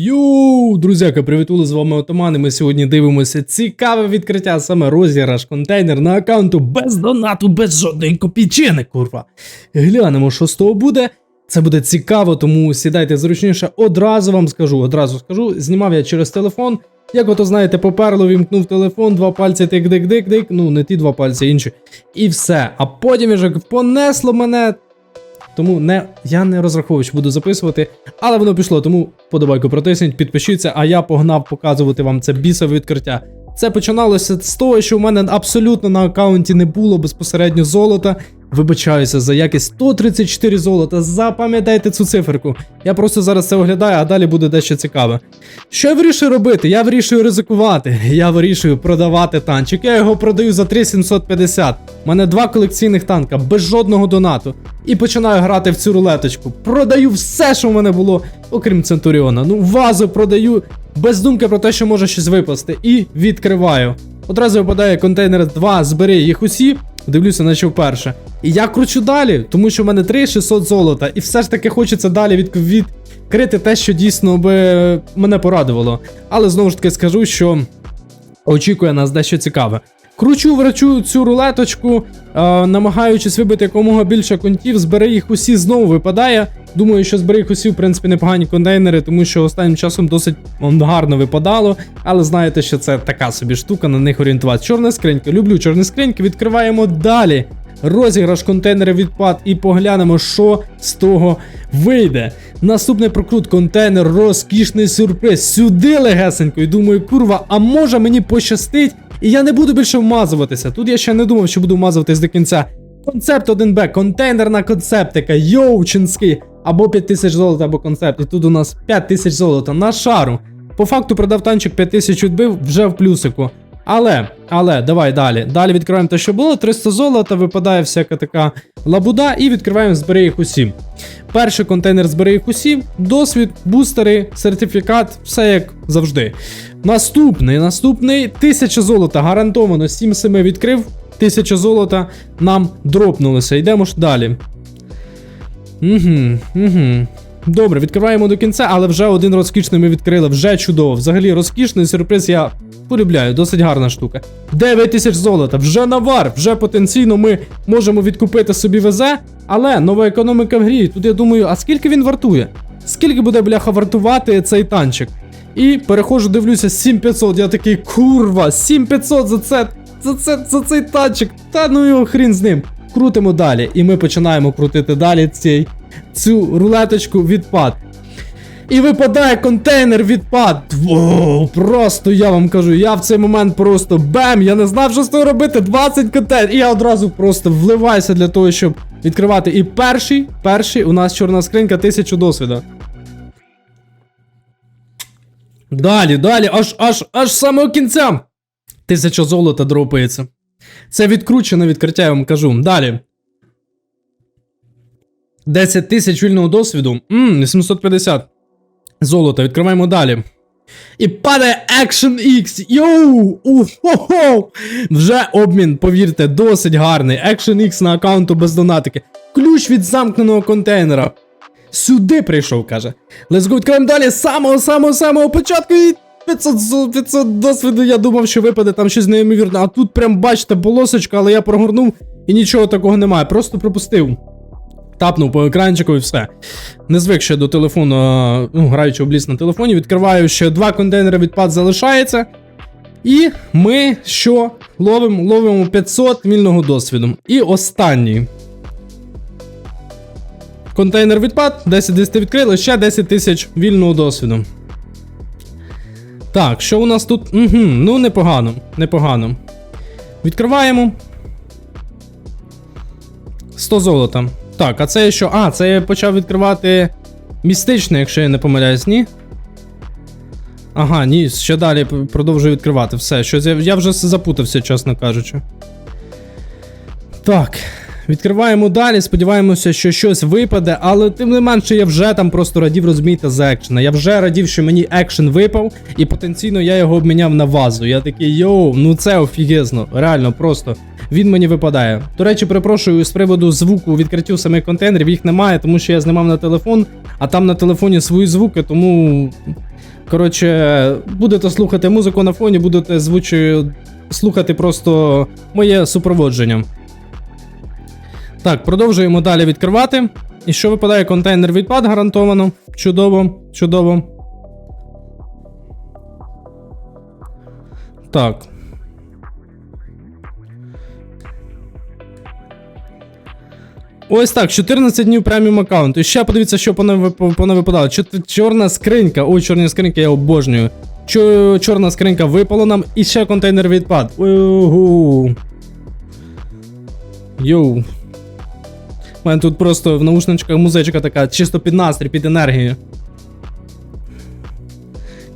Йоу, друзяка, привітули з вами Отоман, і Ми сьогодні дивимося цікаве відкриття, саме розіграш контейнер на аккаунту без донату, без жодної копійчини, курва. Глянемо, що з того буде. Це буде цікаво, тому сідайте зручніше. Одразу вам скажу, одразу скажу. Знімав я через телефон. Як ото знаєте, поперло, вімкнув телефон, два пальці тик-дик-дик-дик, ну не ті два пальці, інші. І все. А потім вже понесло мене. Тому не, я не розраховую, що буду записувати, але воно пішло, тому подобайку протисніть, підпишіться, а я погнав показувати вам це бісове відкриття. Це починалося з того, що в мене абсолютно на аккаунті не було безпосередньо золота. Вибачаюся за якість 134 золота. Запам'ятайте цю циферку. Я просто зараз це оглядаю, а далі буде дещо цікаве. Що я вирішую робити? Я вирішую ризикувати. Я вирішую продавати танчик. Я його продаю за 3750. У мене два колекційних танка без жодного донату. І починаю грати в цю рулеточку. Продаю все, що в мене було, окрім Центуріона. Ну, вазу продаю без думки про те, що може щось випасти. І відкриваю. Одразу випадає контейнер 2, збери їх усі. Дивлюся, наче вперше. І я кручу далі, тому що в мене 3600 золота. І все ж таки хочеться далі від, відкрити те, що дійсно би мене порадувало. Але знову ж таки скажу, що очікує нас дещо цікаве. Кручу, врачу цю рулеточку, е, намагаючись вибити якомога більше контів, збери їх усі знову випадає. Думаю, що збери їх усі, в принципі, непогані контейнери, тому що останнім часом досить гарно випадало. Але знаєте, що це така собі штука, на них орієнтуватися. Чорна скринька, люблю чорні скриньки, відкриваємо далі. Розіграш контейнери відпад і поглянемо, що з того вийде. Наступний прокрут контейнер, розкішний сюрприз. Сюди легесенько. І думаю, курва, а може мені пощастить, і я не буду більше вмазуватися. Тут я ще не думав, що буду вмазуватись до кінця. Концепт 1Б, контейнерна концептика, йоучинський, або 5000 золота, або концепт. І тут у нас 5000 золота на шару. По факту продав танчик 5000 відбив вже в плюсику. Але, але, давай далі. Далі відкриваємо те, що було. 300 золота, випадає всяка така лабуда, і відкриваємо збери їх усі. Перший контейнер збери їх усі, досвід, бустери, сертифікат, все як завжди. Наступний, наступний 1000 золота, гарантовано 7 7 відкрив. 1000 золота нам дропнулося. Йдемо ж далі. Угу, угу. Добре, відкриваємо до кінця, але вже один розкішний ми відкрили, вже чудово. Взагалі розкішний сюрприз я полюбляю, досить гарна штука. 9 тисяч золота, вже навар, вже потенційно ми можемо відкупити собі ВЗ, але нова економіка в грі. Тут я думаю, а скільки він вартує? Скільки буде бляха вартувати цей танчик? І переходжу, дивлюся, 7500. Я такий, курва, 7500 за це, за це, за цей танчик. Та ну його хрін з ним. Крутимо далі. І ми починаємо крутити далі цей, цю рулеточку відпад. І випадає контейнер відпад. Воу, просто я вам кажу, я в цей момент просто бем, я не знав, що з того робити. 20 контейнерів. І я одразу просто вливаюся для того, щоб відкривати. І перший, перший у нас чорна скринька 1000 досвіду. Далі, далі, аж аж аж самого кінця. Тисяча золота дропається. Це відкручене відкриття, я вам кажу. Далі. 10 тисяч вільного досвіду. Ммм, 750. Золото, відкриваємо далі. І падає Action X. Йоу! Ухо-хо! Вже обмін, повірте, досить гарний. Action X на аккаунту без донатики. Ключ від замкненого контейнера. Сюди прийшов, каже. Let's go, відкриваємо далі з самого самого самого початку і 500, 500 досвіду. Я думав, що випаде там щось неймовірне. А тут прям бачите полосочка, але я прогорнув і нічого такого немає. Просто пропустив. Тапнув по екранчику і все. Не звик ще до телефону, ну, граючи обліз на телефоні, відкриваю ще два контейнери відпад залишається. І ми що? Ловимо, ловимо 500 вільного досвіду. І останній. Контейнер відпад, 10 10 відкрили, ще 10 тисяч вільного досвіду. Так, що у нас тут? Угу, ну непогано, непогано. Відкриваємо. 100 золота. Так, а це що? А, це я почав відкривати містичне, якщо я не помиляюсь, ні? Ага, ні, ще далі продовжую відкривати. Все, щось я, я вже запутався, чесно кажучи. Так, відкриваємо далі, сподіваємося, що щось випаде, але тим не менше я вже там просто радів, розумієте, за екшена. Я вже радів, що мені екшен випав, і потенційно я його обміняв на вазу. Я такий, йоу, ну це офігезно, реально, просто. Він мені випадає. До речі, перепрошую з приводу звуку відкриттю самих контейнерів, їх немає, тому що я знімав на телефон, а там на телефоні свої звуки, тому Коротше, будете слухати музику на фоні, будете звучи слухати просто моє супроводження. Так, продовжуємо далі відкривати. І що випадає контейнер відпад гарантовано. Чудово, чудово. Так. Ось так, 14 днів преміум аккаунту. І ще подивіться, що понавипадало. Чор- Чорна скринька. Ой, чорні скриньки я обожнюю. Чорна скринька випала нам і ще контейнер відпад. Угу. Йоу. У мене тут просто в наушничках музичка така, чисто під настрій, під енергію.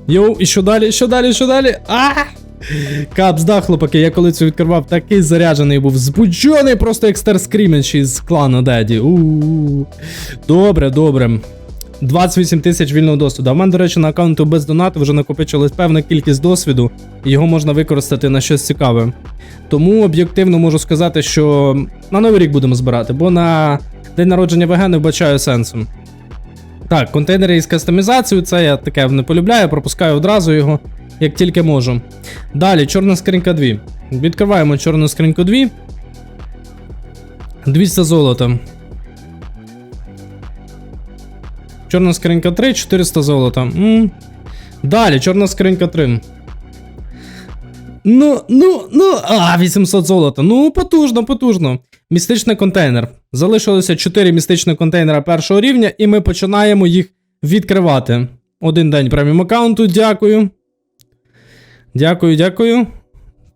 Йоу, і що далі, що далі, що далі? А! Капс, да, хлопаки, я коли це відкривав, такий заряджений був, збуджений просто як Старскріміч із клану Деді. Добре, добре. 28 тисяч вільного досвіду. А в мене, до речі, на аккаунту без донату вже накопичилась певна кількість досвіду, і його можна використати на щось цікаве. Тому об'єктивно можу сказати, що на новий рік будемо збирати, бо на день народження ВГ не вбачаю сенсу. Так, контейнери із кастомізацією, це я таке не полюбляю, пропускаю одразу його, як тільки можу. Далі, чорна скринька 2. Відкриваємо чорну скриньку 2. 200 золота. Чорна скринька 3, 400 золота. м Далі, чорна скринька 3. Ну, ну, ну. А, 800 золота. Ну, потужно, потужно. Містичний контейнер. Залишилося 4 містичних контейнера першого рівня, і ми починаємо їх відкривати. Один день преміум аккаунту, дякую. Дякую, дякую.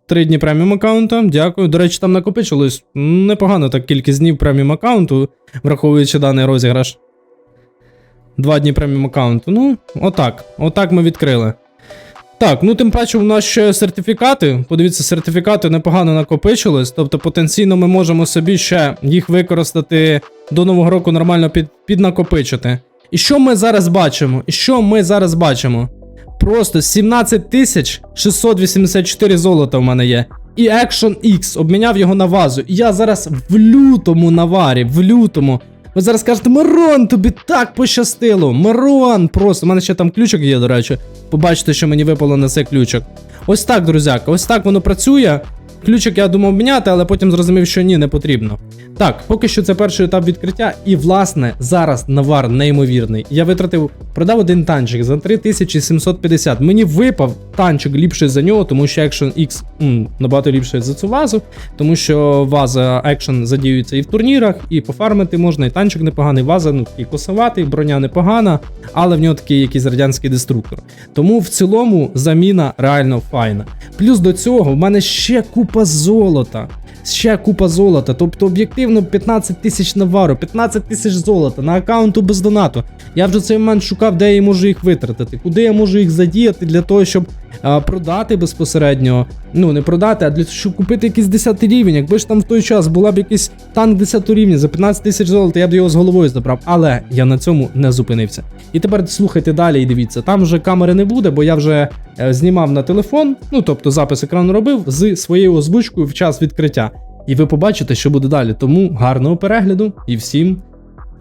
Три дні преміум аккаунта, дякую. До речі, там накопичилось непогано так кількість днів преміум аккаунту, враховуючи даний розіграш. Два дні преміум аккаунту. Ну, отак. Отак ми відкрили. Так, ну тим паче у нас ще сертифікати. Подивіться, сертифікати непогано накопичились. Тобто потенційно ми можемо собі ще їх використати до нового року нормально під, піднакопичити. І що ми зараз бачимо? І що ми зараз бачимо? Просто 17 тисяч 684 золота в мене є. І Action X обміняв його на вазу. І я зараз в лютому наварі, в лютому. Ви зараз кажете, Мирон, тобі так пощастило. Мирон, просто. У мене ще там ключик є, до речі. Побачите, що мені випало на цей ключик. Ось так, друзяка, ось так воно працює. Ключик я думав міняти, але потім зрозумів, що ні, не потрібно. Так, поки що це перший етап відкриття, і власне зараз навар неймовірний. Я витратив, продав один танчик за 3750. Мені випав танчик ліпший за нього, тому що Action X м, набагато ліпший за цю вазу, тому що ваза Action задіюється і в турнірах, і пофармити можна, і танчик непоганий, ваза ну і косоватий, броня непогана, але в нього такий якийсь радянський деструктор. Тому в цілому заміна реально файна. Плюс до цього в мене ще купа золота. Ще купа золота. Тобто, об'єктивно, 15 тисяч навару, 15 тисяч золота на аккаунту без донату. Я вже в цей момент шукав, де я можу їх витратити, куди я можу їх задіяти для того, щоб а, продати безпосередньо. Ну, не продати, а для того, щоб купити якийсь 10 рівень. Якби ж там в той час була б якийсь танк 10 рівня за 15 тисяч золота, я б його з головою забрав. Але я на цьому не зупинився. І тепер слухайте далі і дивіться. Там вже камери не буде, бо я вже е, знімав на телефон, ну тобто запис екрану робив з своєю озвучкою в час відкриття. І ви побачите, що буде далі. Тому гарного перегляду і всім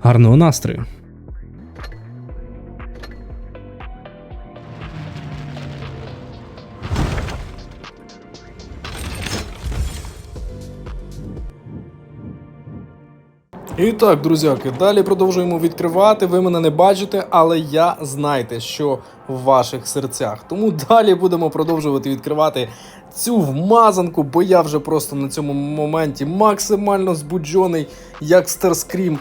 гарного настрою. І так, друзяки, далі продовжуємо відкривати. Ви мене не бачите, але я знайте, що в ваших серцях. Тому далі будемо продовжувати відкривати цю вмазанку, бо я вже просто на цьому моменті максимально збуджений, як Старскрім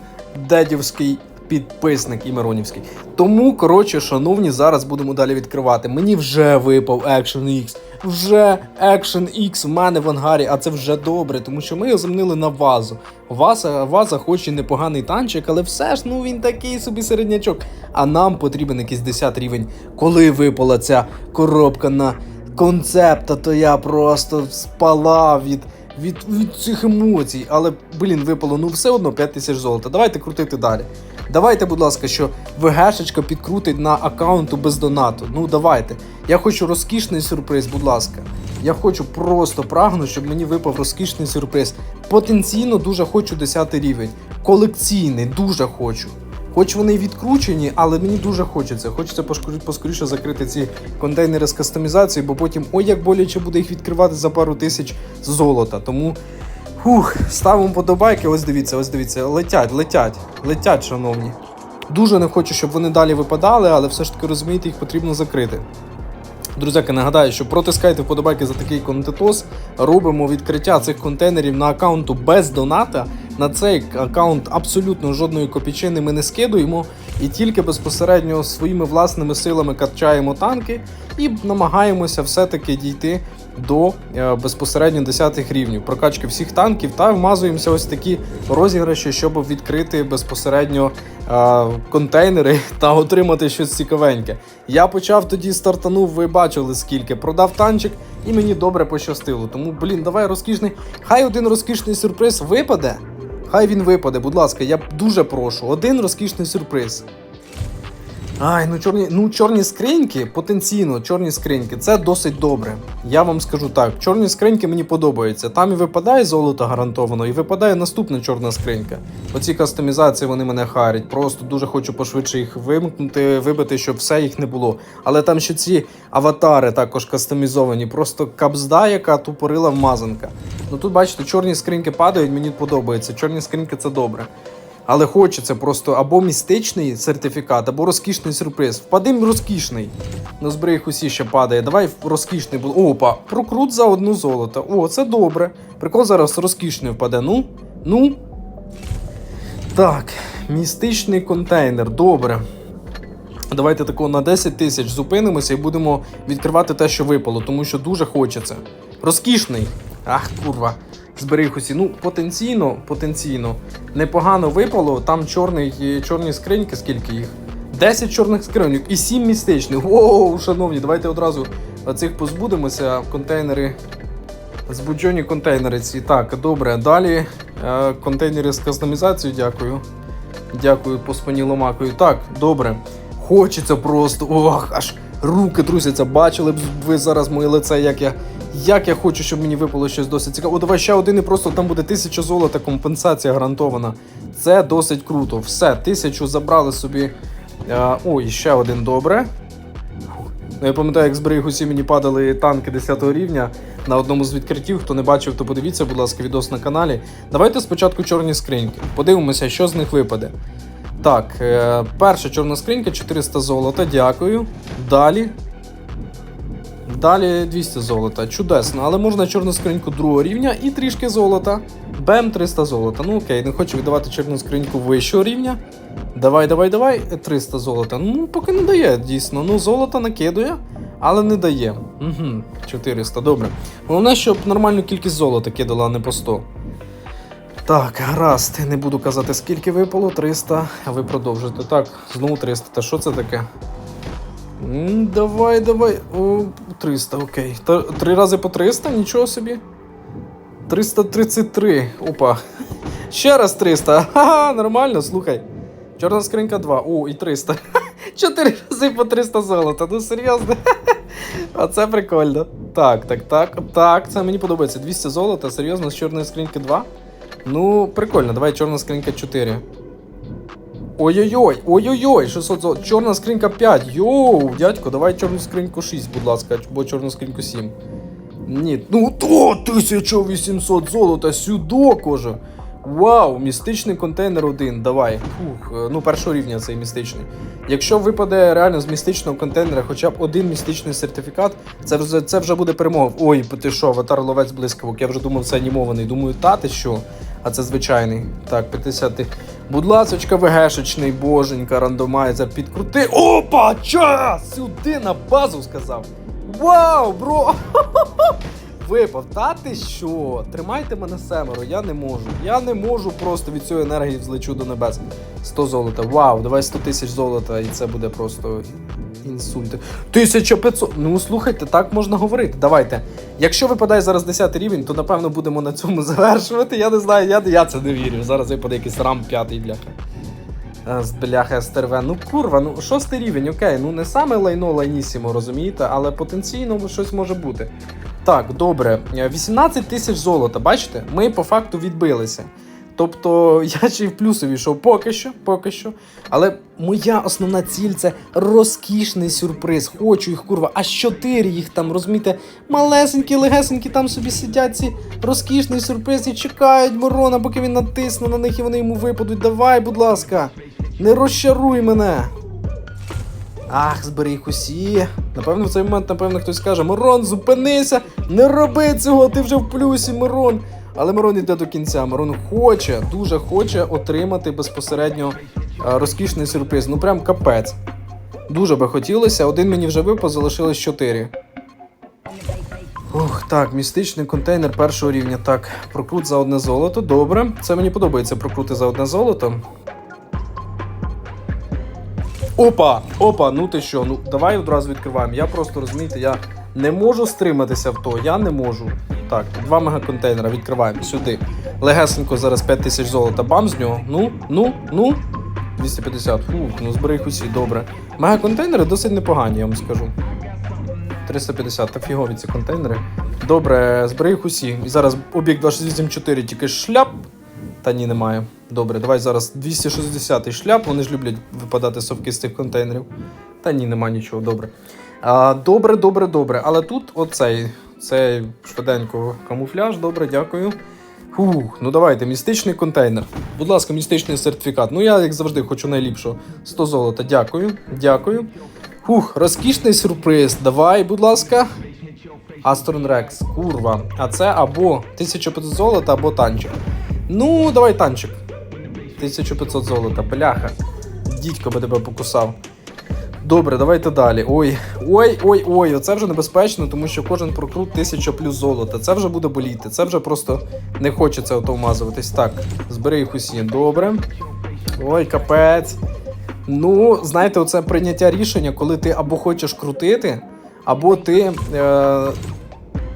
дедівський підписник і Миронівський. Тому, коротше, шановні, зараз будемо далі відкривати. Мені вже випав Action X. Вже Action X в мене в ангарі, а це вже добре, тому що ми його замінили на вазу. Ваза, ваза хоч і непоганий танчик, але все ж ну він такий собі середнячок. А нам потрібен якийсь 10 рівень. Коли випала ця коробка на концепта, то я просто спалав від. Від, від цих емоцій, але, блін, випало, ну все одно 5 тисяч золота. Давайте крутити далі. Давайте, будь ласка, що ВГшечка підкрутить на аккаунту без донату. Ну давайте. Я хочу розкішний сюрприз, будь ласка. Я хочу просто прагну, щоб мені випав розкішний сюрприз. Потенційно дуже хочу 10 рівень. Колекційний, дуже хочу. Хоч вони відкручені, але мені дуже хочеться. Хочеться поскоріше закрити ці контейнери з кастомізацією, бо потім ой як боляче буде їх відкривати за пару тисяч золота. Тому Фух, ставимо подобайки. Ось дивіться, ось дивіться. Летять, летять, летять, шановні. Дуже не хочу, щоб вони далі випадали, але все ж таки розумієте, їх потрібно закрити. Друзяки, нагадаю, що протискайте вподобайки за такий контентос. Робимо відкриття цих контейнерів на аккаунту без доната. На цей аккаунт абсолютно жодної копійчини ми не скидуємо і тільки безпосередньо своїми власними силами качаємо танки і намагаємося все-таки дійти до е, безпосередньо 10 рівнів прокачки всіх танків та вмазуємося ось такі розіграші, щоб відкрити безпосередньо е, контейнери та отримати щось цікавеньке. Я почав тоді стартанув, ви бачили скільки. Продав танчик і мені добре пощастило. Тому, блін, давай розкішний. Хай один розкішний сюрприз випаде. Хай він випаде, будь ласка, я дуже прошу. Один розкішний сюрприз. Ай, ну чорні, ну чорні скриньки, потенційно чорні скриньки, це досить добре. Я вам скажу так, чорні скриньки мені подобаються. Там і випадає золото гарантовано, і випадає наступна чорна скринька. Оці кастомізації вони мене харять. Просто дуже хочу пошвидше їх вимкнути, вибити, щоб все їх не було. Але там ще ці аватари також кастомізовані, просто кабзда, яка тупорила вмазанка. Ну тут бачите, чорні скриньки падають, мені подобається. Чорні скриньки це добре. Але хочеться просто або містичний сертифікат, або розкішний сюрприз. Впадим розкішний. На зберіг усі ще падає. Давай розкішний буде. Опа, прокрут за одну золото. О, це добре. Прикол зараз розкішний впаде. Ну, ну. Так, містичний контейнер. Добре. Давайте тако на 10 тисяч зупинимося і будемо відкривати те, що випало, тому що дуже хочеться. Розкішний. Ах, курва. Зберіг усі. Ну, потенційно, потенційно. Непогано випало. Там чорний, чорні скриньки, скільки їх? 10 чорних скриньок і 7 містичних. Воу, шановні, давайте одразу цих позбудемося. Контейнери. Збуджені контейнери ці. Так, добре. Далі е, контейнери з кастомізацією, дякую. Дякую, по ломакою. Так, добре. Хочеться просто. Ох, аж руки трусяться. Бачили б ви зараз моє лице, як я. Як я хочу, щоб мені випало щось досить цікаве. О, давай ще один і просто там буде тисяча золота, компенсація гарантована. Це досить круто. Все, тисячу забрали собі. Е, ой, ще один добре. Ну, я пам'ятаю, як зберіг усі мені падали танки 10 рівня на одному з відкриттів. Хто не бачив, то подивіться, будь ласка, відос на каналі. Давайте спочатку чорні скриньки. Подивимося, що з них випаде. Так, е, перша чорна скринька 400 золота, дякую. Далі. Далі 200 золота. Чудесно, але можна чорну скриньку другого рівня і трішки золота. Бем 300 золота. Ну окей, не хочу віддавати чорну скриньку вищого рівня. Давай, давай, давай. 300 золота. Ну, поки не дає, дійсно. Ну, золото накидує, але не дає. Угу, 400, добре. Головне, щоб нормальну кількість золота кидала, а не по 100. Так, гаразд, не буду казати, скільки випало, 300, а ви продовжите. Так, знову 300. Та що це таке? Давай, давай. О, 300, окей. Три рази по 300, нічого собі. 333. Опа. Ще раз 300. Ха-ха, нормально, слухай. Чорна скринька 2. О, і 300. Чотири рази по 300 золота. Ну серйозно. А це прикольно. Так, так, так. Так, це мені подобається. 200 золота, серйозно, з чорної скриньки 2. Ну, прикольно, давай чорна скринька 4. Ой-ой-ой, ой-ой-ой, 600 золота. Чорна скринька 5. Йоу, дядько, давай чорну скриньку 6, будь ласка, або чорну скриньку 7. Ні, ну то 1800 золота сюди, коже. Вау, містичний контейнер 1, давай. Фух, е, ну першого рівня цей містичний. Якщо випаде реально з містичного контейнера хоча б один містичний сертифікат, це вже, це вже буде перемога. Ой, ти що, аватар ловець блискавок, я вже думав, це анімований. Думаю, та ти що? А це звичайний. Так, 50. Будь ласочка, ВГшечний, боженька, рандомайзер, підкрути. Опа! Час! Сюди на базу сказав. Вау, бро! Випав, та ти що? Тримайте мене семеро, я не можу. Я не можу просто від цієї енергії взлечу до небес. 100 золота. Вау, давай 100 тисяч золота, і це буде просто інсульти. 1500. Ну слухайте, так можна говорити. Давайте. Якщо випадає зараз 10 рівень, то напевно будемо на цьому завершувати. Я не знаю, я, я це не вірю. Зараз випаде якийсь рам п'ятий бляха. Е, З бляха СТРВ. Ну курва, ну шостий рівень, окей. Ну не саме лайно лайнісімо, розумієте, але потенційно щось може бути. Так, добре. Е, 18 тисяч золота, бачите? Ми по факту відбилися. Тобто я ще й в плюсові йшов поки що, поки що. Але моя основна ціль це розкішний сюрприз. Хочу їх, курва, аж чотири їх там, розумієте, малесенькі, легесенькі там собі сидять ці розкішний сюрприз і чекають Мирона, поки він натисне на них і вони йому випадуть. Давай, будь ласка, не розчаруй мене. Ах, збери їх усі. Напевно, в цей момент, напевно, хтось скаже: Мирон, зупинися! Не роби цього, ти вже в плюсі, Мирон. Але Мирон йде до кінця. Мирон хоче, дуже хоче отримати безпосередньо е, розкішний сюрприз. Ну прям капець. Дуже би хотілося. Один мені вже випав, залишилось чотири. Ух, так, містичний контейнер першого рівня. Так, прокрут за одне золото. Добре. Це мені подобається прокрути за одне золото. Опа! Опа, ну ти що? Ну давай одразу відкриваємо. Я просто розумієте, я не можу стриматися в то, я не можу. Так, два мегаконтейнера відкриваємо сюди. Легесенько зараз 5 тисяч золота, бам з нього. Ну, ну, ну. 250. Фух, ну збери їх усі, добре. Мегаконтейнери досить непогані, я вам скажу. 350, та фігові ці контейнери. Добре, збери їх усі. І зараз об'єкт 2684 тільки шляп. Та ні, немає. Добре, давай зараз 260 шляп. Вони ж люблять випадати совки з цих контейнерів. Та ні, нема нічого, добре. А, добре, добре, добре. Але тут оцей, цей швиденько камуфляж, добре, дякую. Фух, ну давайте, містичний контейнер. Будь ласка, містичний сертифікат. Ну я, як завжди, хочу найліпшого. 100 золота, дякую, дякую. Фух, розкішний сюрприз. Давай, будь ласка. Астрон Рекс, курва. А це або 1500 золота, або танчик. Ну, давай танчик. 1500 золота, бляха. Дідько би тебе покусав. Добре, давайте далі. Ой, ой, ой, ой, оце вже небезпечно, тому що кожен прокрут 1000 плюс золота. Це вже буде боліти. Це вже просто не хочеться ото вмазуватись. Так, збери їх усі. Добре. Ой, капець. Ну, знаєте, оце прийняття рішення, коли ти або хочеш крутити, або ти е,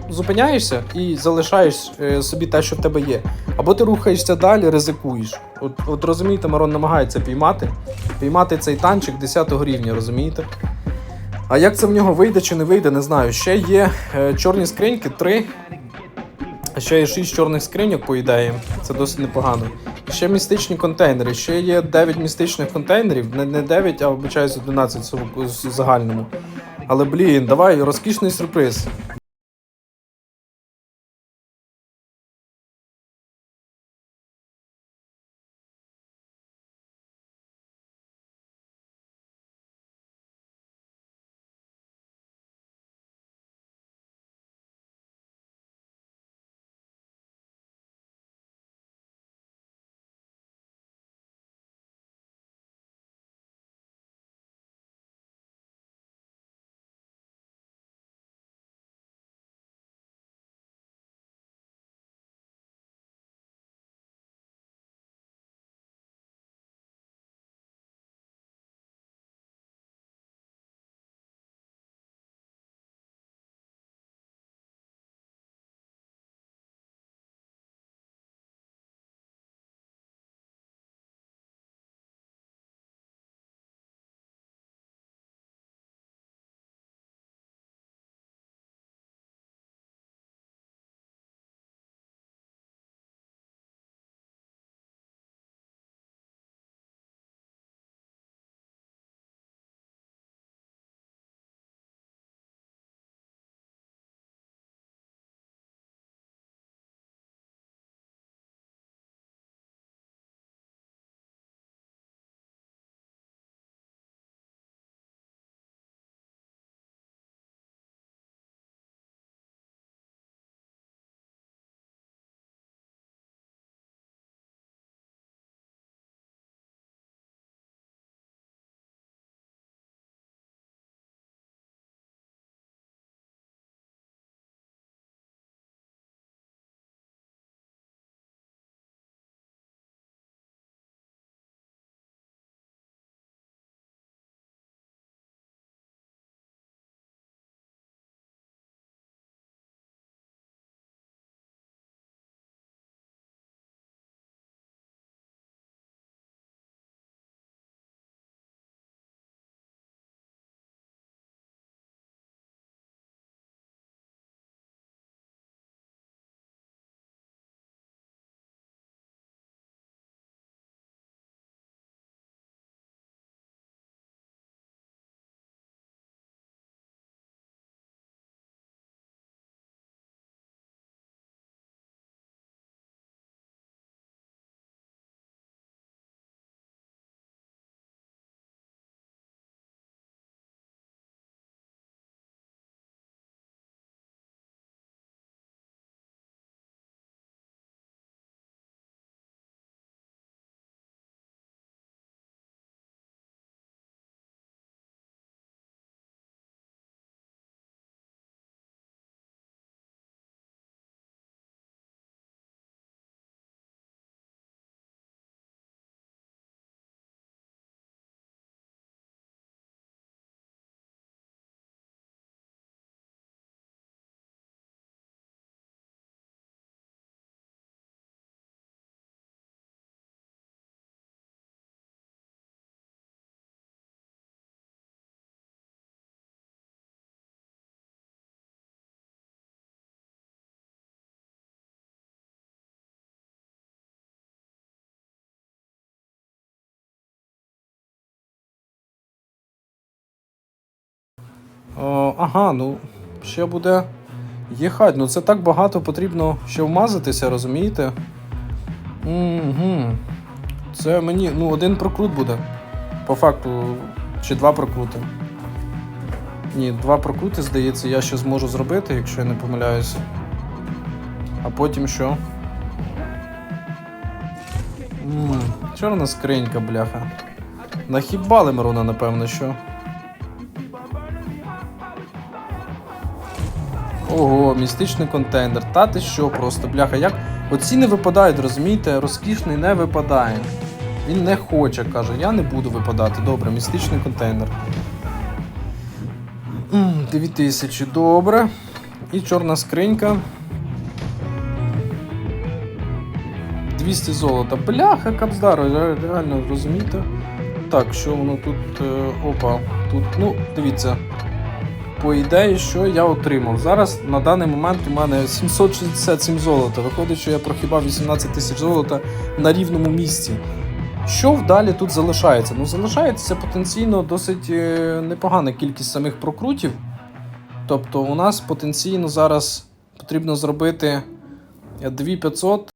зупиняєшся і залишаєш е, собі те, що в тебе є. Або ти рухаєшся далі, ризикуєш. От, от розумієте, Марон намагається піймати. Піймати цей танчик 10 рівня, розумієте? А як це в нього вийде чи не вийде, не знаю. Ще є е, чорні скриньки, 3. Ще є 6 чорних скриньок, по ідеї. Це досить непогано. Ще містичні контейнери. Ще є 9 містичних контейнерів. Не, не 9, а вибачаюсь, 11 в в загальному. Але блін, давай, розкішний сюрприз. О, ага, ну ще буде їхати. Ну це так багато потрібно ще вмазатися, розумієте? Угу. Це мені, ну, один прокрут буде. По факту, чи два прокрути. Ні, два прокрути, здається, я ще зможу зробити, якщо я не помиляюся. А потім що? М, Чорна скринька, бляха. Нахібали Мирона, напевно, що. Ого, містичний контейнер. Та ти що просто, бляха, як. Оці не випадають, розумієте? Розкішний не випадає. Він не хоче, каже, я не буду випадати. Добре, містичний контейнер. М, 2000, добре. І чорна скринька. 200 золота. Бляха, капздар, ре- реально розумієте? Так, що воно тут. е, опа, тут, ну, дивіться. По ідеї, що я отримав. Зараз на даний момент у мене 767 золота. Виходить, що я прохибав 18 тисяч золота на рівному місці. Що вдалі тут залишається? Ну, залишається потенційно досить е, непогана кількість самих прокрутів. Тобто, у нас потенційно зараз потрібно зробити 2500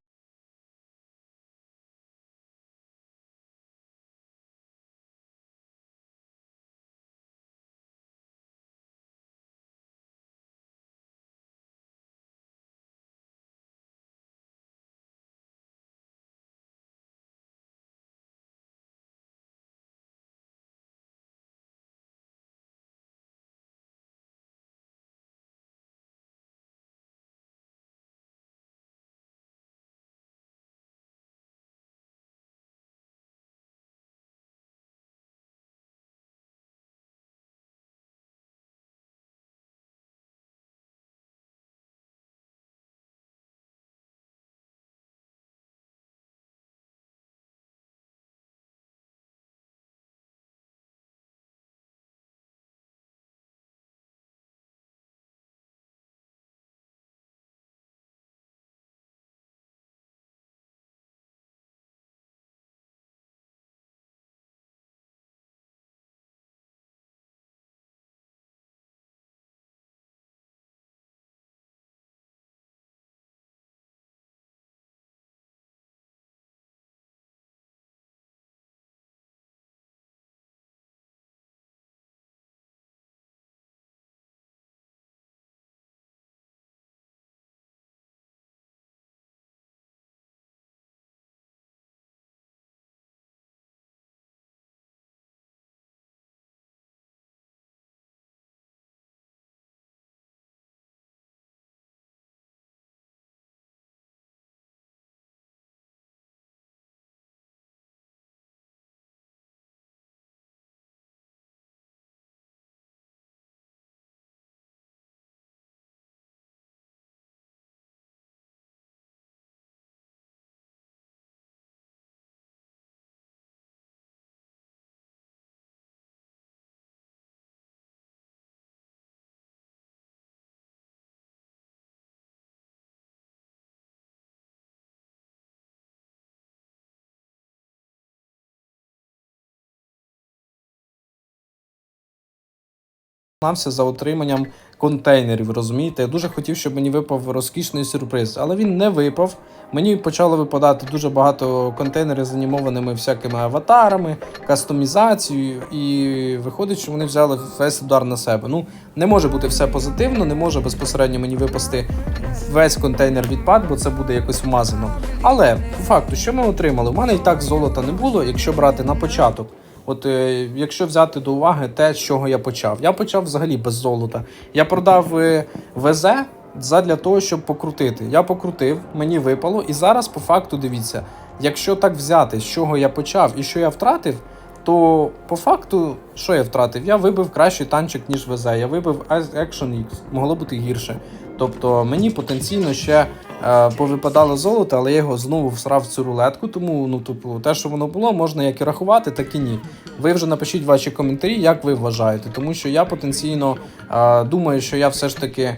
гнався за отриманням контейнерів, розумієте? Я дуже хотів, щоб мені випав розкішний сюрприз, але він не випав. Мені почало випадати дуже багато контейнерів з анімованими всякими аватарами, кастомізацією, і виходить, що вони взяли весь удар на себе. Ну, не може бути все позитивно, не може безпосередньо мені випасти весь контейнер відпад, бо це буде якось вмазано. Але по факту, що ми отримали? У мене і так золота не було, якщо брати на початок. От е, якщо взяти до уваги те, з чого я почав, я почав взагалі без золота. Я продав е, ВЗ задля того, щоб покрутити. Я покрутив, мені випало, і зараз по факту дивіться, якщо так взяти, з чого я почав і що я втратив, то по факту, що я втратив? Я вибив кращий танчик, ніж ВЗ. Я вибив Action X, могло бути гірше. Тобто мені потенційно ще е, повипадало золото, але я його знову всрав в цю рулетку. Тому ну, типу, те, що воно було, можна як і рахувати, так і ні. Ви вже напишіть ваші коментарі, як ви вважаєте, тому що я потенційно е, думаю, що я все ж таки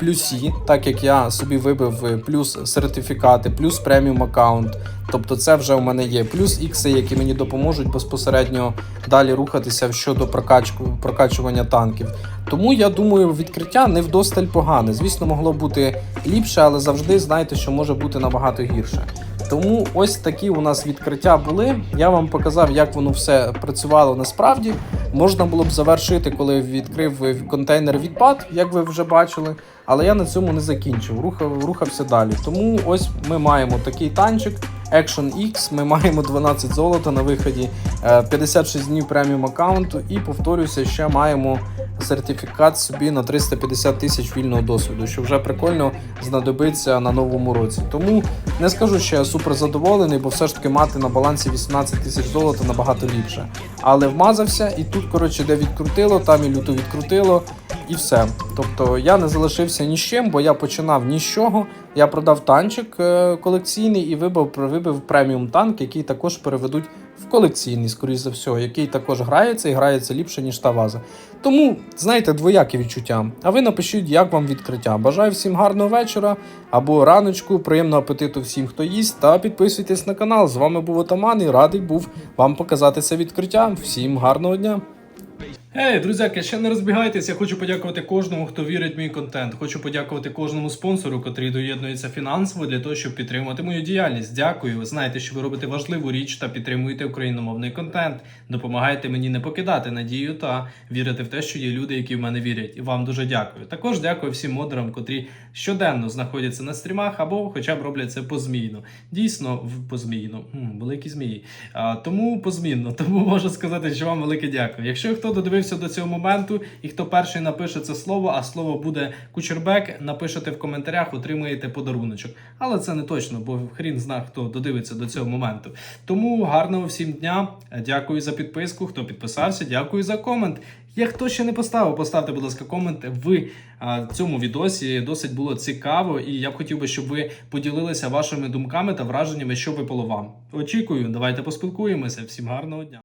плюсі, так як я собі вибив е, плюс сертифікати, плюс преміум аккаунт. Тобто це вже у мене є. Плюс ікси, які мені допоможуть безпосередньо далі рухатися щодо прокачку, прокачування танків. Тому я думаю, відкриття не вдосталь погане. Звісно, могло бути ліпше, але завжди знаєте, що може бути набагато гірше. Тому ось такі у нас відкриття були. Я вам показав, як воно все працювало насправді. Можна було б завершити, коли відкрив е, контейнер відпад, як ви вже бачили. Але я на цьому не закінчив, рухав, рухався далі. Тому ось ми маємо такий танчик. Action X, ми маємо 12 золота на виході, е, 56 днів преміум аккаунту і повторюся, ще маємо сертифікат собі на 350 тисяч вільного досвіду, що вже прикольно знадобиться на новому році. Тому не скажу, що я супер задоволений, бо все ж таки мати на балансі 18 тисяч золота набагато ліпше. Але вмазався, і тут, коротше, де відкрутило, там і люто відкрутило, і все. Тобто я не залишився ні з чим, бо я починав ні з чого. Я продав танчик е, колекційний і вибив, вибив преміум танк, який також переведуть в колекційний, скоріш за все, який також грається і грається ліпше, ніж та ваза. Тому, знаєте, двоякі відчуття. А ви напишіть, як вам відкриття. Бажаю всім гарного вечора або раночку, приємного апетиту всім, хто їсть, та підписуйтесь на канал. З вами був Отаман і радий був вам показати це відкриття. Всім гарного дня! Ей, друзяки, ще не розбігайтесь. Я хочу подякувати кожному, хто вірить в мій контент. Хочу подякувати кожному спонсору, котрий доєднується фінансово для того, щоб підтримувати мою діяльність. Дякую. Ви знаєте, що ви робите важливу річ та підтримуєте україномовний контент. Допомагаєте мені не покидати надію та вірити в те, що є люди, які в мене вірять. І вам дуже дякую. Також дякую всім модерам, котрі щоденно знаходяться на стрімах або хоча б роблять це позмійно. Дійсно, позмійно. Великі змії. А, тому позмінно. Тому можу сказати, що вам велике дякую. Якщо хто додивився до цього моменту і хто перший напише це слово, а слово буде кучербек, напишете в коментарях, отримаєте подаруночок. Але це не точно, бо хрін зна, хто додивиться до цього моменту. Тому гарного всім дня. Дякую за підписку. Хто підписався, дякую за комент. Як хто ще не поставив, поставте, будь ласка, комент в цьому відосі. Досить було цікаво, і я б хотів би, щоб ви поділилися вашими думками та враженнями, що випало вам. Очікую, давайте поспілкуємося. Всім гарного дня.